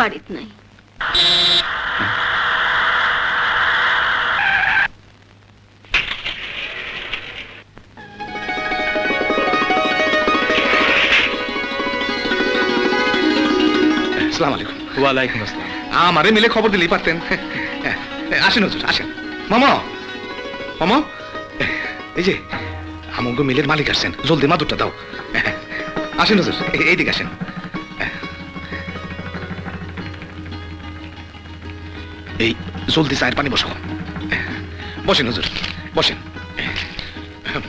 বাড়িত নাই। আসসালামু আলাইকুম। ওয়ালাইকুম আসসালাম। আমারে মিলে খবর দিলেই পারতেন। আসেন হুজুর আসেন। মামা মামা এই যে আমগো মিলের মালিক আসছেন। জলদি মাদুরটা দাও। আসেন হুজুর এইদিকে আসেন। এই জলদি চায়ের পানি বসাও। বসেন হুজুর বসেন।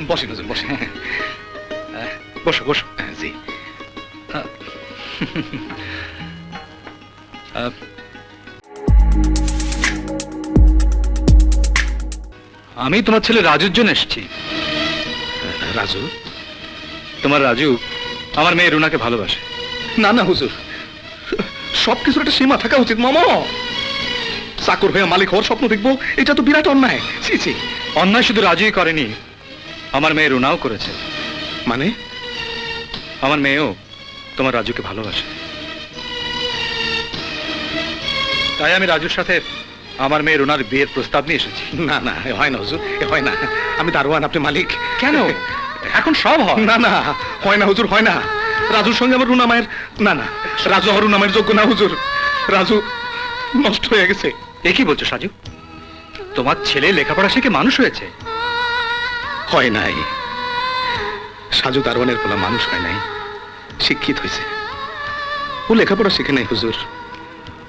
বসেন হুজুর বসেন। বসো বসো। জি। আমি তোমার ছেলে রাজুর জন্য এসেছি। রাজু? তোমার রাজু আমার মেয়ে রুনাকে ভালোবাসে। না না হুজুর। সব কিছুর একটা সীমা থাকা উচিত মামা। চাকর হয়ে মালিক হওয়ার স্বপ্ন দেখব এটা তো বিরাট অন্যায়। ছি ছি। অন্যায় শুধু রাজুই করেনি আমার মেয়ে রুনাও করেছে। মানে? আমার মেয়েও তোমার রাজুকে ভালোবাসে। তাই আমি রাজুর সাথে আমার মেয়ে রুনার বিয়ের প্রস্তাব নিয়ে এসেছি। না না এ হয় না হুজুর এ হয় না। আমি দারোয়ান আপনি মালিক। কেন? এখন সব হয়। না না হয় না হুজুর হয় না। রাজুর সঙ্গে আমার রুনা মায়ের না না রাজু আমার রুনা মায়ের যোগ্য না হুজুর। রাজু নষ্ট হয়ে গেছে। এ কি বলছো সাজু? তোমার ছেলে লেখাপড়া শিখে মানুষ হয়েছে? হয় নাই। সাজু দারোয়ানের পোলা মানুষ হয় নাই, শিক্ষিত হয়েছে। ও লেখাপড়া শিখে নাই হুজুর।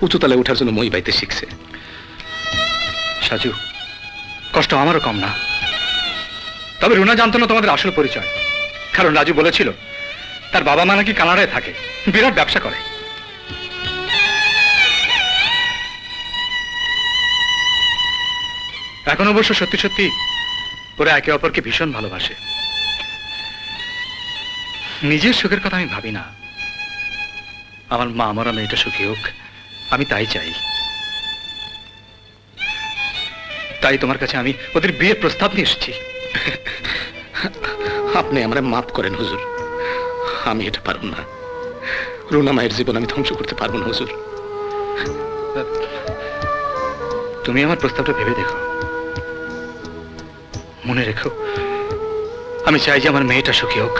উঁচুতলায় ওঠার জন্য মই বাইতে শিখছে। সাজু, কষ্ট আমারও কম না। তবে রুনা জানতো না তোমাদের আসল পরিচয়। কারণ রাজু বলেছিল, তার বাবা মা নাকি কানাডায় থাকে, বিরাট ব্যবসা করে। এখন অবশ্য সত্যি সত্যি ওরা একে অপরকে ভীষণ ভালোবাসে। নিজের সুখের কথা আমি ভাবি না। আমার মা আমার মেয়েটা সুখী হোক আমি তাই চাই। তাই তোমার কাছে আমি ওদের বিয়ের প্রস্তাব নিয়ে এসেছি। আপনি আমরা মাফ করেন হুজুর। আমি এটা পারব না। রুনা মায়ের জীবন আমি ধ্বংস করতে পারব না হুজুর। তুমি আমার প্রস্তাবটা ভেবে দেখো। মনে রেখো। আমি চাই যে আমার মেয়েটা সুখী হোক।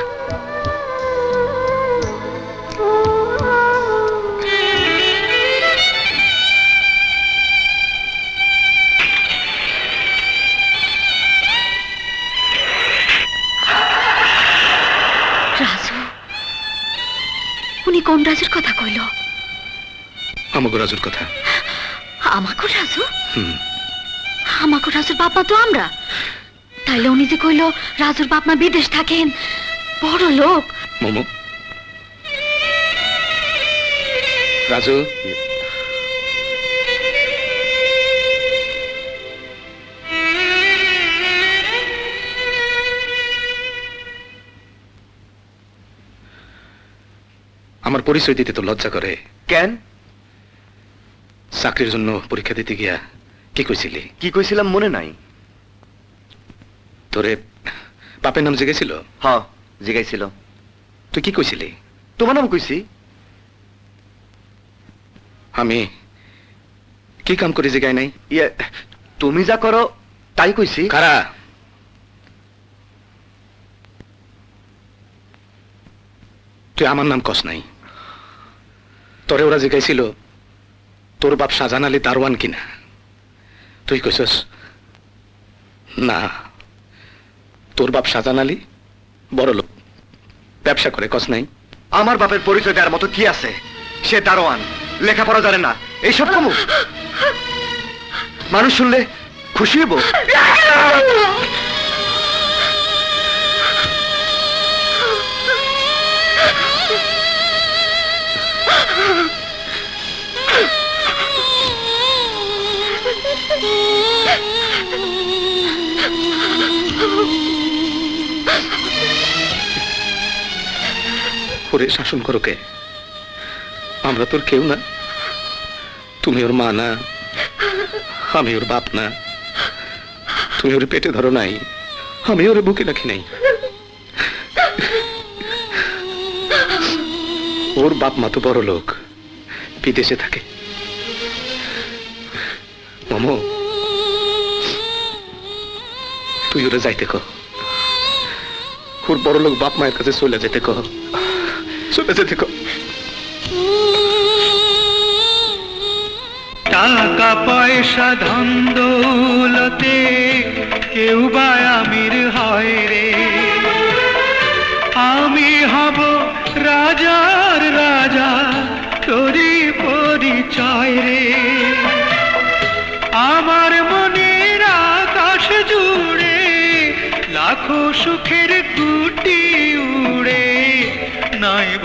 রাজু উনি কোন রাজুর কথা কইল? আমাকে রাজুর কথা। আমাকে রাজু? হুম। আমাকে রাজুর বাপমা তো আমরা। তাইলে উনি যে কইল রাজুর বাপ মা বিদেশ থাকেন। বড় লোক। মোমো। রাজু। আমার পরিচয় দিতে তো লজ্জা করে। কেন? চাকরির জন্য পরীক্ষা দিতে গিয়া কি কইছিলি? কি কইছিলাম মনে নাই। তোরে বাপের নাম জেগেছিল হ জিগাইছিল। তুই কি কইছিলি? তোমার নাম কইছি? আমি কি কাম করে জেগাই নাই? ইয়ে তুমি যা করো তাই কইছি। কারা? তুই আমার নাম কস নাই। তোরে ওরা জিজ্ঞাসিল তোর বাপ শাহজাহান আলী দারোয়ান কিনা। তুই কইসস না। তোর বাপ সাজান আলী? বড় লোক। ব্যবসা করে কস নাই। আমার বাপের পরিচয় দেওয়ার মতো কি আছে? সে দারোয়ান লেখাপড়া জানে না। এইসব কমু। মানুষ শুনলে খুশি হব ওরে শাসন করো কে? আমরা তোর কেউ না। তুমি ওর মা না। আমি ওর বাপ না। তুমি ওর পেটে ধরো নাই। আমি ওর বুকে রাখি নাই। ওর বাপ মা তো বড় লোক। বিদেশে থাকে। মামু, তুই ওরা যাইতে কহ ওর বড় লোক বাপ মায়ের কাছে চলে যেতে কহ যেতে কহ টাকা পয়সা ধন দৌলতে কেউ বা আমির হয় রে। আমি হব রাজার রাজা, তোরই পরিচয় রে। আমার মনের আকাশ জুড়ে লাখো সুখের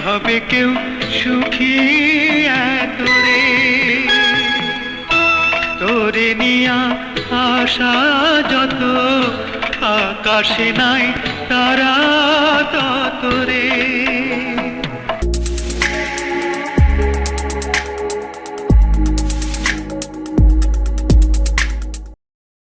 ভাবে কেউ সুখী তোরে তোরে নিয়া আশা যত আকাশে নাই তারা